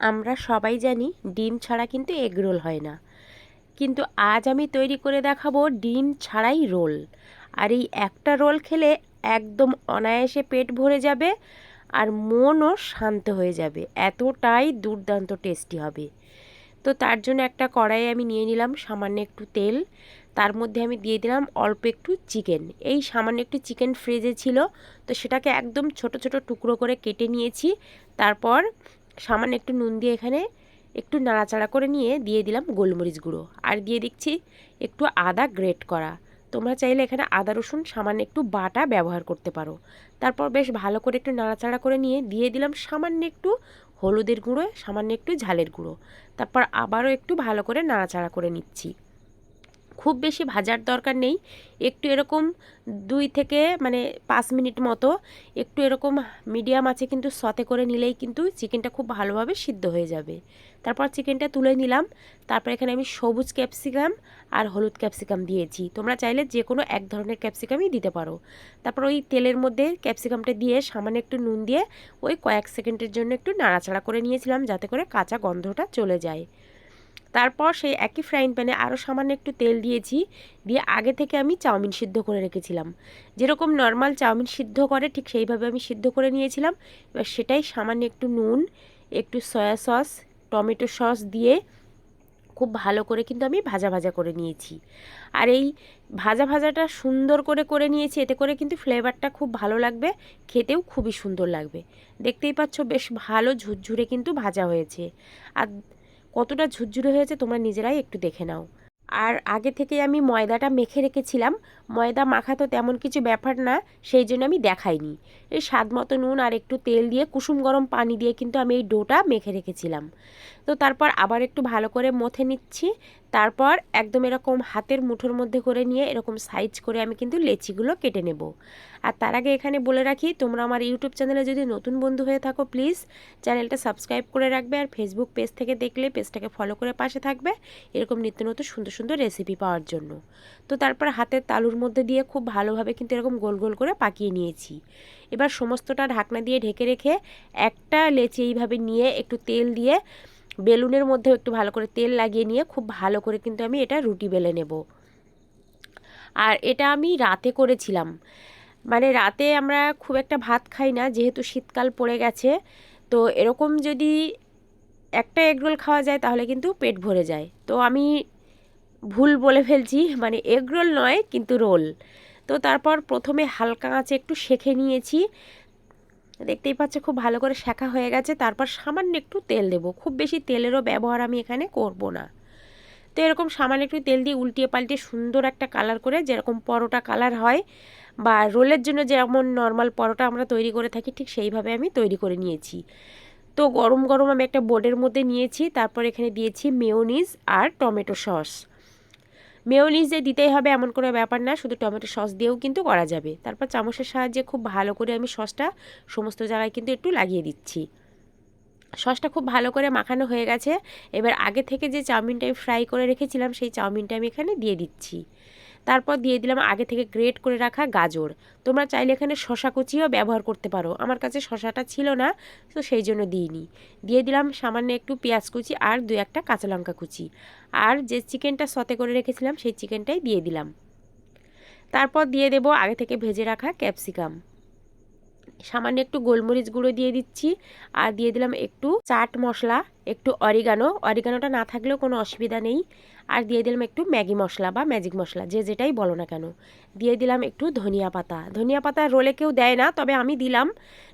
আমরা সবাই জানি ডিম ছাড়া কিন্তু এগ রোল হয় না। কিন্তু আজ আমি তৈরি করে দেখাবো ডিম ছাড়াই রোল। আর এই একটা রোল খেলে একদম অনায়াসে পেট ভরে যাবে আর মনও শান্ত হয়ে যাবে। এতটাই দুর্দান্ত টেস্টি হবে। তো তার জন্য একটা কড়াই আমি নিয়ে নিলাম সামান্য একটু তেল। তার মধ্যে আমি দিয়ে দিলাম অল্প একটু চিকেন। এই সামান্য একটু চিকেন ফ্রিজে ছিল, তো সেটাকে একদম ছোট ছোট টুকরো করে কেটে নিয়েছি। তারপর সামান্য একটু নুন দিয়ে এখানে একটু নাড়াচাড়া করে নিয়ে দিয়ে দিলাম গোলমরিচ গুঁড়ো। আর দিয়ে দিচ্ছি একটু আদা গ্রেট করা। তোমরা চাইলে এখানে আদা, রসুন, সামান্য একটু বাটা ব্যবহার করতে পারো। তারপর বেশ ভালো করে একটু নাড়াচাড়া করে নিয়ে দিয়ে দিলাম সামান্য একটু হলুদের গুঁড়ো, সামান্য একটু ঝালের গুঁড়ো। তারপর আবারও একটু ভালো করে নাড়াচাড়া করে নিচ্ছি। খুব বেশি ভাজার দরকার নেই। একটু এরকম দুই থেকে মানে পাঁচ মিনিট মতো একটু এরকম মিডিয়াম আছে কিন্তু সতে করে নিলেই কিন্তু চিকেনটা খুব ভালোভাবে সিদ্ধ হয়ে যাবে। তারপর চিকেনটা তুলে নিলাম। তারপর এখানে আমি সবুজ ক্যাপসিকাম আর হলুদ ক্যাপসিকাম দিয়েছি। তোমরা চাইলে যে কোনো এক ধরনের ক্যাপসিকামই দিতে পারো। তারপর ওই তেলের মধ্যে ক্যাপসিকামটা দিয়ে সামান্য একটু নুন দিয়ে ওই কয়েক সেকেন্ডের জন্য একটু নাড়াচাড়া করে নিয়েছিলাম যাতে করে কাঁচা গন্ধটা চলে যায়। তারপর সেই একই ফ্রাইং প্যানে আরও সামান্য একটু তেল দিয়েছি, দিয়ে আগে থেকে আমি চাউমিন সিদ্ধ করে রেখেছিলাম। যেরকম নর্মাল চাউমিন সিদ্ধ করে, ঠিক সেইভাবে আমি সিদ্ধ করে নিয়েছিলাম। এবার সেটাই সামান্য একটু নুন, একটু সয়া সস টমেটো সস দিয়ে খুব ভালো করে কিন্তু আমি ভাজা ভাজা করে নিয়েছি। আর এই ভাজা ভাজাটা সুন্দর করে করে নিয়েছি, এতে করে কিন্তু ফ্লেভারটা খুব ভালো লাগবে, খেতেও খুবই সুন্দর লাগবে। দেখতেই পাচ্ছ বেশ ভালো ঝুরঝুরে কিন্তু ভাজা হয়েছে। আর কতটা ঝুরঝুরে হয়েছে তোমরা নিজেরাই একটু দেখে নাও। আর আগে থেকে আমি ময়দাটা মেখে রেখেছিলাম। ময়দা মাখা তো তেমন কিছু ব্যাপার না, সেই জন্য আমি দেখাইনি। এই স্বাদ মতো নুন আর একটু তেল দিয়ে, কুসুম গরম পানি দিয়ে কিন্তু আমি এই ডোটা মেখে রেখেছিলাম। তো তারপর আবার একটু ভালো করে মথে নিচ্ছি। তারপর একদম এরকম হাতের মুঠোর মধ্যে করে নিয়ে এরকম সাইজ করে আমি কিন্তু লেচিগুলো কেটে নেব। আর তার আগে এখানে বলে রাখি, তোমরা আমার ইউটিউব চ্যানেলে যদি নতুন বন্ধু হয়ে থাকো, প্লিজ চ্যানেলটা সাবস্ক্রাইব করে রাখবে আর ফেসবুক পেজ থেকে দেখলে পেজটাকে ফলো করে পাশে থাকবে এরকম নিত্য নতুন সুন্দর সুন্দর রেসিপি পাওয়ার জন্য। তো তারপর হাতের তালুর মধ্যে দিয়ে খুব ভালোভাবে কিন্তু এরকম গোল গোল করে পাকিয়ে নিয়েছি। এবার সমস্তটা ঢাকনা দিয়ে ঢেকে রেখে একটা লেচি এইভাবে নিয়ে একটু তেল দিয়ে বেলুনের মধ্যেও একটু ভালো করে তেল লাগিয়ে নিয়ে খুব ভালো করে কিন্তু আমি এটা রুটি বেলে নেব। আর এটা আমি রাতে করেছিলাম। মানে রাতে আমরা খুব একটা ভাত খাই না, যেহেতু শীতকাল পড়ে গেছে, তো এরকম যদি একটা এগরোল খাওয়া যায় তাহলে কিন্তু পেট ভরে যায়। তো আমি ভুল বলে ফেলছি মানে এগরোল নয়, কিন্তু রোল। তো তারপর প্রথমে হালকা আঁচে একটু শেখে নিয়েছি দেখতেই পাচ্ছে খুব ভালো করে শেখা হয়ে গেছে। তারপর সামান্য একটু তেল দেব। খুব বেশি তেলেরও ব্যবহার আমি এখানে করব না। তো এরকম সামান্য একটু তেল দিয়ে উল্টিয়ে পাল্টিয়ে সুন্দর একটা কালার করে যেরকম পরোটা কালার হয় বা রোলের জন্য যেমন নর্মাল পরোটা আমরা তৈরি করে থাকি, ঠিক সেইভাবে আমি তৈরি করে নিয়েছি। তো গরম গরম আমি একটা বোর্ডের মধ্যে নিয়েছি। তারপর এখানে দিয়েছি মেয়োনিজ আর টমেটো সস মেয়োনিজ দিতেই হবে এমন কোনো ব্যাপার না, শুধু টমেটো সস দিয়েও কিন্তু করা যাবে। তারপর চামচের সাহায্যে খুব ভালো করে আমি সসটা সমস্ত জায়গায় কিন্তু একটু লাগিয়ে দিচ্ছি। সসটা খুব ভালো করে মাখানো হয়ে গেছে। এবার আগে থেকে যে চাউমিনটা আমি ফ্রাই করে রেখেছিলাম, সেই চাউমিনটা আমি এখানে দিয়ে দিচ্ছি। তারপর দিয়ে দিলাম আগে থেকে গ্রেট করে রাখা গাজর। তোমরা চাইলে এখানে শশা কুচিও ব্যবহার করতে পারো। আমার কাছে শশাটা ছিল না, তো সেই জন্য দিইনি। দিয়ে দিলাম সামান্য একটু পেঁয়াজ কুচি আর দু একটা কাঁচা লঙ্কা কুচি। আর যে চিকেনটা সতে করে রেখেছিলাম, সেই চিকেনটাই দিয়ে দিলাম। তারপর দিয়ে দেব আগে থেকে ভেজে রাখা ক্যাপসিকাম। সামান্য একটু গোলমরিচ গুঁড়ো দিয়ে দিচ্ছি আর দিয়ে দিলাম একটু চাট মশলা, একটু অরিগানো। অরিগানোটা না থাকলেও কোনো অসুবিধা নেই। আর দিয়ে দিলাম একটু ম্যাগি মশলা বা ম্যাজিক মশলা, যে যেটাই বলো না কেন। দিয়ে দিলাম একটু ধনিয়া পাতা। ধনিয়া পাতা রোলে কেউ দেয় না, তবে আমি দিলাম।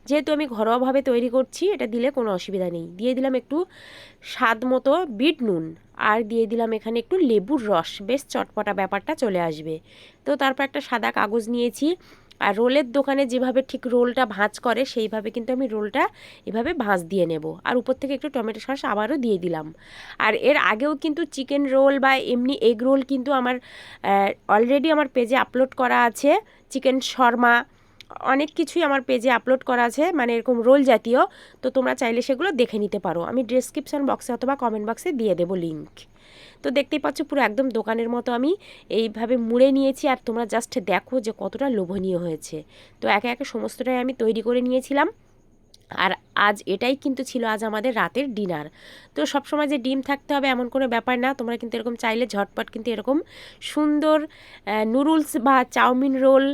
যেহেতু আমি ঘরোয়াভাবে তৈরি করছি, এটা দিলে কোনো অসুবিধা নেই। দিয়ে দিলাম একটু স্বাদ মতো বিট নুন। আর দিয়ে দিলাম এখানে একটু লেবুর রস। বেশ চটপটা ব্যাপারটা চলে আসবে। তো তারপর একটা সাদা কাগজ নিয়েছি। আর রোলের দোকানে যেভাবে ঠিক রোলটা ভাঁজ করে, সেইভাবে কিন্তু আমি রোলটা এভাবে ভাঁজ দিয়ে নেব। আর উপর থেকে একটু টমেটো সস আবারও দিয়ে দিলাম। আর এর আগেও কিন্তু চিকেন রোল বা এমনি এগ রোল কিন্তু আমার অলরেডি আমার পেজে আপলোড করা আছে। চিকেন শর্মা অনেক কিছুই আমার পেজে আপলোড করা আছে মানে এরকম রোল জাতীয়, তো তোমরা চাইলে সেগুলো দেখে নিতে পারো। আমি ডিসক্রিপশান বক্সে অথবা কমেন্ট বক্সে দিয়ে দেবো লিঙ্ক তো দেখতেই পাচ্ছ পুরো একদম দোকানের মতো আমি এইভাবে মুড়ে নিয়েছি, আর তোমরা জাস্ট দেখো যে কতটা লোভনীয় হয়েছে। তো একে একে সমস্তটাই আমি তৈরি করে নিয়েছিলাম। আর আজ এটাই কিন্তু ছিল আজ আমাদের রাতের ডিনার তো সবসময় যে ডিম থাকতে হবে এমন কোনো ব্যাপার না, তোমরা কিন্তু এরকম চাইলে ঝটপট কিন্তু এরকম সুন্দর নুডলস বা চাউমিন রোল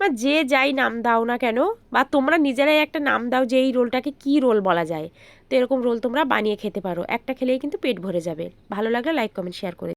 বা যে যাই নাম দাও না কেন, বা তোমরা নিজেরাই একটা নাম দাও যে এই রোলটাকে কি রোল বলা যায়। তো এরকম রোল তোমরা বানিয়ে খেতে পারো। একটা খেলেই কিন্তু পেট ভরে যাবে। ভালো লাগলে লাইক কমেন্ট শেয়ার করে